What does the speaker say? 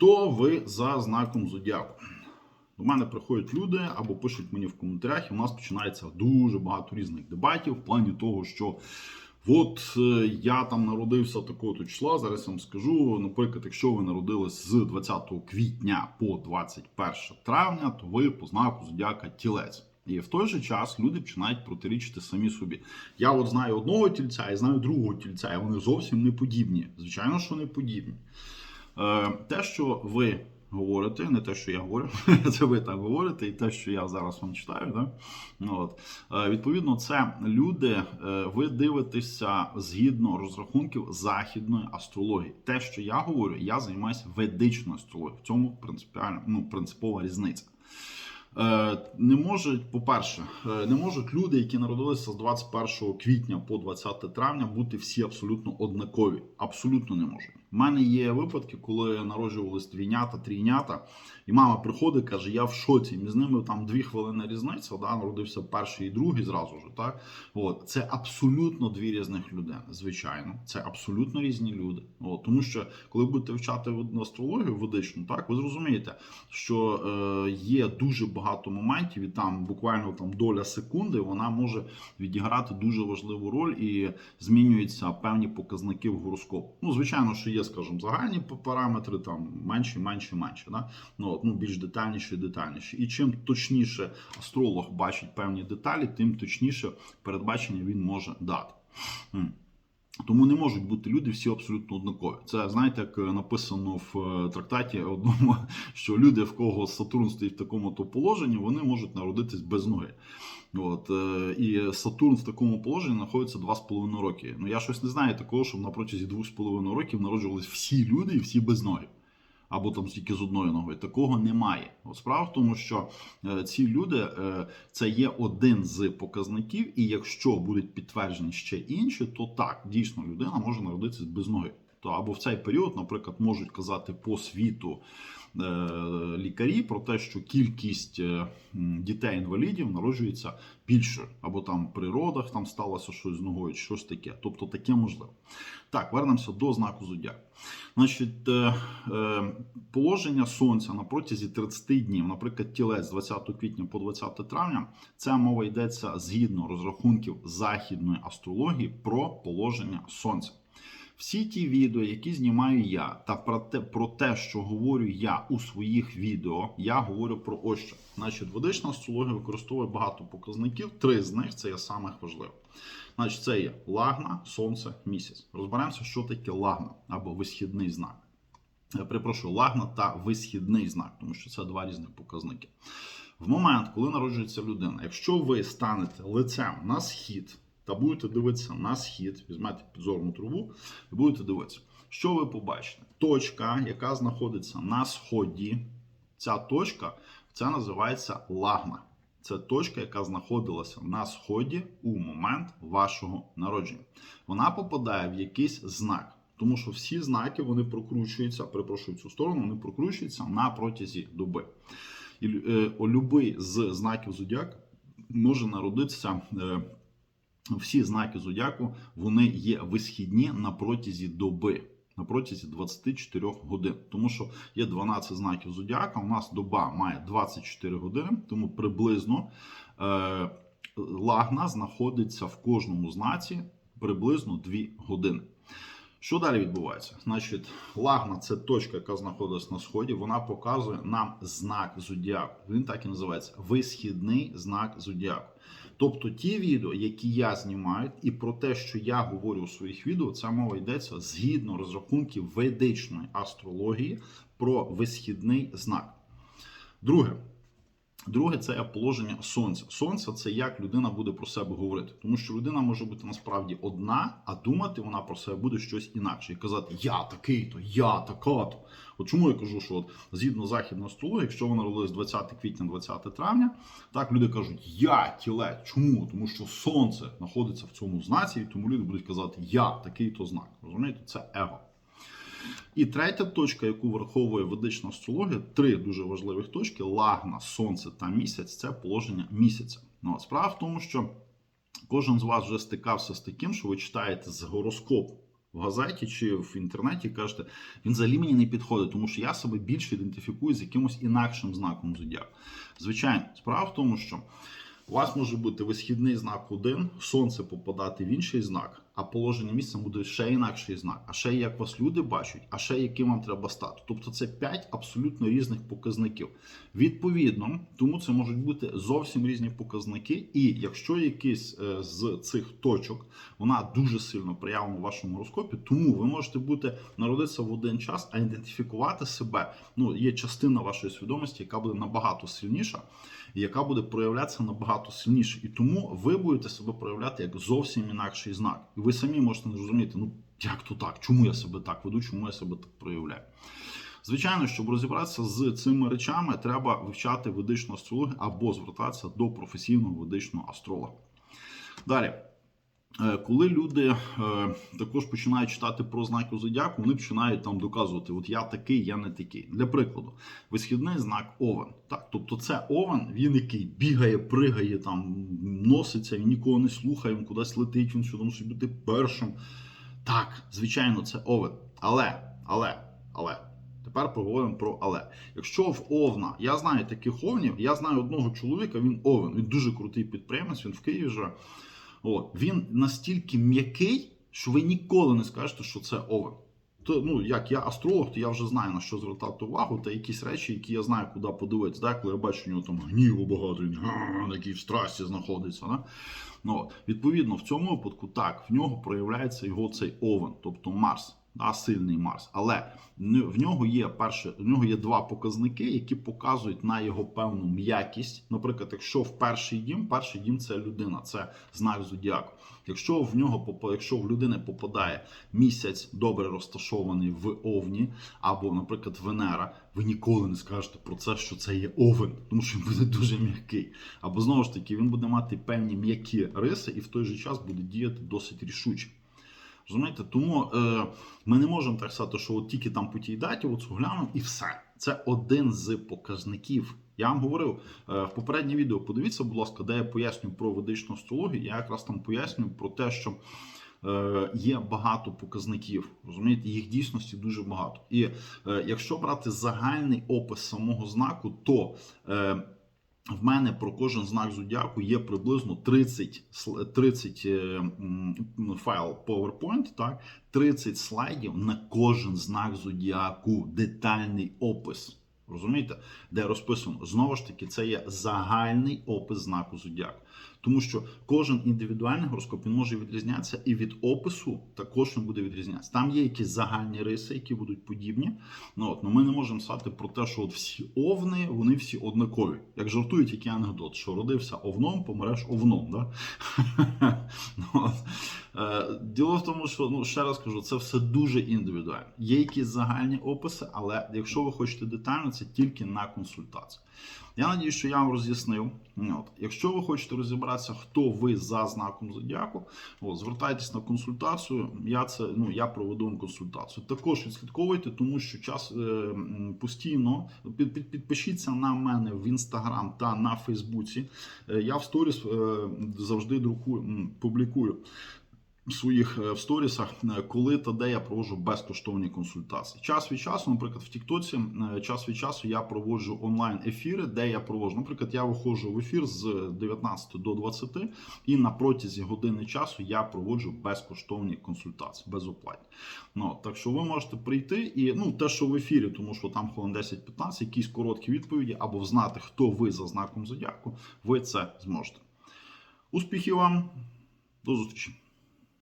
Хто ви за знаком зодіаку? До мене приходять люди або пишуть мені в коментарях, і у нас починається дуже багато різних дебатів в плані того, що от е, я там народився такого-то числа. Зараз я вам скажу. Наприклад, якщо ви народились з 20 квітня по 21 травня, то ви по знаку зодіака тілець. І в той же час люди починають протирічити самі собі. Я от знаю одного тільця і знаю другого тільця, і вони зовсім не подібні. Звичайно, що не подібні. Е, те, що ви говорите, не те, що я говорю, це ви так говорите, і те, що я зараз вам читаю. Да? Ну, от. Е, відповідно, це люди, е, ви дивитеся згідно розрахунків західної астрології. Те, що я говорю, я займаюся ведичною астрологією. В цьому принципіально ну, принципова різниця. Не можуть, по-перше, не можуть люди, які народилися з 21 квітня по 20 травня, бути всі абсолютно однакові. Абсолютно не можуть. У мене є випадки, коли народжувались двійнята, трійнята, і мама приходить, каже: Я в шоці. Між ними там дві хвилини різниця. Да, народився перший і другий зразу ж. Так, це абсолютно дві різних людини. Звичайно, це абсолютно різні люди. От, тому що коли будете вчати астрологію ведичну, так ви зрозумієте, що е, є дуже багато моментів, і там буквально там доля секунди вона може відіграти дуже важливу роль і змінюються певні показники в гороскопу. Ну, звичайно, що є, скажімо, загальні параметри, там менші, менші, менші. Да? Ну, от, ну, більш детальніші і детальніші. І чим точніше астролог бачить певні деталі, тим точніше передбачення він може дати. Тому не можуть бути люди всі абсолютно однакові. Це знаєте, як е, написано в е, трактаті одному, що люди, в кого Сатурн стоїть в такому то положенні, вони можуть народитись без ноги. От, е, і Сатурн в такому положенні знаходиться 2,5 роки. Ну я щось не знаю такого, щоб на протязі 2,5 років народжувались всі люди і всі без ноги. Або там тільки з одною ногою. Такого немає. От справа в тому, що е, ці люди е, це є один з показників, і якщо будуть підтверджені ще інші, то так дійсно людина може народитися без ноги. То або в цей період, наприклад, можуть казати по світу е, лікарі про те, що кількість е, дітей-інвалідів народжується більше, або там при родах там сталося щось з ногою, щось таке. Тобто таке можливо. Так, вернемося до знаку зодіаку. Значить, е, положення сонця на протязі 30 днів, наприклад, тілець з 20 квітня по 20 травня, це мова йдеться згідно розрахунків західної астрології про положення сонця. Всі ті відео, які знімаю я, та про те, про те, що говорю я у своїх відео, я говорю про ось що. Значить, ведична астрологія використовує багато показників. Три з них це є самих важливих. Значить, це є лагна, сонце, місяць. Розберемося, що таке лагна або висхідний знак. Я перепрошую, лагна та висхідний знак, тому що це два різних показники. В момент, коли народжується людина, якщо ви станете лицем на схід та будете дивитися на схід, візьмете підзорну трубу і будете дивитися, що ви побачите? Точка, яка знаходиться на сході, ця точка це називається лагна. Це точка, яка знаходилася на сході у момент вашого народження. Вона попадає в якийсь знак. Тому що всі знаки вони прокручуються, перепрошую цю сторону, вони прокручуються на протязі доби. І е, любий з знаків зодіака може народитися. Е, всі знаки зодіаку вони є висхідні на протязі доби, на протязі 24 годин. Тому що є 12 знаків зодіака. У нас доба має 24 години, тому приблизно е, лагна знаходиться в кожному знаці приблизно 2 години. Що далі відбувається? Значить, лагна це точка, яка знаходиться на сході. Вона показує нам знак зодіаку. Він так і називається висхідний знак зодіаку. Тобто ті відео, які я знімаю, і про те, що я говорю у своїх відео, ця мова йдеться згідно розрахунків ведичної астрології про висхідний знак. Друге. Друге, це положення сонця. Сонце це як людина буде про себе говорити. Тому що людина може бути насправді одна, а думати вона про себе буде щось інакше. І казати Я такий-то, я така-то. От чому я кажу, що от, згідно західної астрології, якщо ви народились 20 квітня, 20 травня, так люди кажуть Я тілець. Чому? Тому що сонце знаходиться в цьому знаці, і тому люди будуть казати Я такий-то знак. Розумієте, це его. І третя точка, яку враховує ведична астрологія, три дуже важливих точки: лагна, сонце та місяць це положення місяця. Ну, справа в тому, що кожен з вас вже стикався з таким, що ви читаєте з гороскопу. в газеті чи в інтернеті, кажете, він взагалі мені не підходить, тому що я себе більше ідентифікую з якимось інакшим знаком зодіаку. Звичайно, справа в тому, що у вас може бути висхідний знак один, сонце попадати в інший знак, а положення місця буде ще інакший знак, а ще як вас люди бачать, а ще яким вам треба стати. Тобто це 5 абсолютно різних показників. Відповідно, тому це можуть бути зовсім різні показники. І якщо якийсь е, з цих точок вона дуже сильно проявлена у вашому гороскопі, тому ви можете бути народитися в один час, а ідентифікувати себе. Ну є частина вашої свідомості, яка буде набагато сильніша і яка буде проявлятися набагато сильніше. І тому ви будете себе проявляти як зовсім інакший знак. І ви самі можете не зрозуміти, ну як то так, чому я себе так веду, чому я себе так проявляю. Звичайно, щоб розібратися з цими речами, треба вивчати ведичну астрологію або звертатися до професійного ведичного астролога. Далі. Е, Коли люди е, також починають читати про знаки зодіаку, вони починають там доказувати: от я такий, я не такий. Для прикладу, висхідний знак Овен. Так, тобто це Овен, він який бігає, пригає, там носиться, він нікого не слухає, він кудись летить, він сюди мусить бути першим. Так, звичайно, це Овен. Але, але, але. Тепер поговоримо про але. Якщо в Овна, я знаю таких овнів, я знаю одного чоловіка, він Овен, він дуже крутий підприємець, він в Києві живе. От, він настільки м'який, що ви ніколи не скажете, що це овен. То, ну, як я астролог, то я вже знаю на що звертати увагу, та якісь речі, які я знаю, куди подивитися. Да? Коли я бачу, у нього там гніву багато, «Га», в страсті знаходиться. Да? Ну. Відповідно, в цьому випадку так, в нього проявляється його цей овен, тобто Марс. Да, сильний Марс, але в нього є перше, в нього є два показники, які показують на його певну м'якість. Наприклад, якщо в перший дім, перший дім це людина, це знак зодіаку. Якщо в нього якщо в людини попадає місяць добре розташований в овні, або, наприклад, Венера, ви ніколи не скажете про це, що це є овен, тому що він буде дуже м'який. Або знову ж таки, він буде мати певні м'які риси і в той же час буде діяти досить рішуче. Розумієте? Тому е, ми не можемо так сказати, що от тільки там по тій даті оцю глянув і все. Це один з показників. Я вам говорив е, в попереднє відео. Подивіться, будь ласка, де я пояснюю про ведичну астрологію. Я якраз там пояснюю про те, що е, є багато показників. Розумієте, їх дійсності дуже багато. І е, якщо брати загальний опис самого знаку, то в мене про кожен знак зодіаку є приблизно 30, 30 е, файл PowerPoint, так, 30 слайдів на кожен знак зодіаку, детальний опис. Розумієте, де розписано знову ж таки, це є загальний опис знаку зодіаку. Тому що кожен індивідуальний гороскоп він може відрізнятися, і від опису також він буде відрізнятися. Там є якісь загальні риси, які будуть подібні. Ну от ну ми не можемо сказати про те, що от всі овни, вони всі однакові. Як жартують, який анекдот, що родився овном, помреш овном. Да? Ну. Е, Діло в тому, що ну ще раз кажу, це все дуже індивідуально. Є якісь загальні описи, але якщо ви хочете детально, це тільки на консультацію. Я надію, що я вам роз'яснив. От. Якщо ви хочете розібратися, хто ви за знаком зодіаку, от, звертайтесь на консультацію. Я це ну я проведу вам консультацію. Також відслідковуйте, тому що час е, постійно під, під, підпишіться на мене в інстаграм та на Фейсбуці. Е, я в сторіс е, завжди друкую, публікую в своїх е, в сторісах, е, коли та де я проводжу безкоштовні консультації. Час від часу, наприклад, в Тіктоці, е, час від часу я проводжу онлайн ефіри, де я проводжу. Наприклад, я виходжу в ефір з 19 до 20, і на протязі години часу я проводжу безкоштовні консультації, безоплатні. Ну так що ви можете прийти і ну те, що в ефірі, тому що там хвилин 10-15, якісь короткі відповіді, або знати, хто ви за знаком зодіаку, ви це зможете. Успіхів вам, до зустрічі!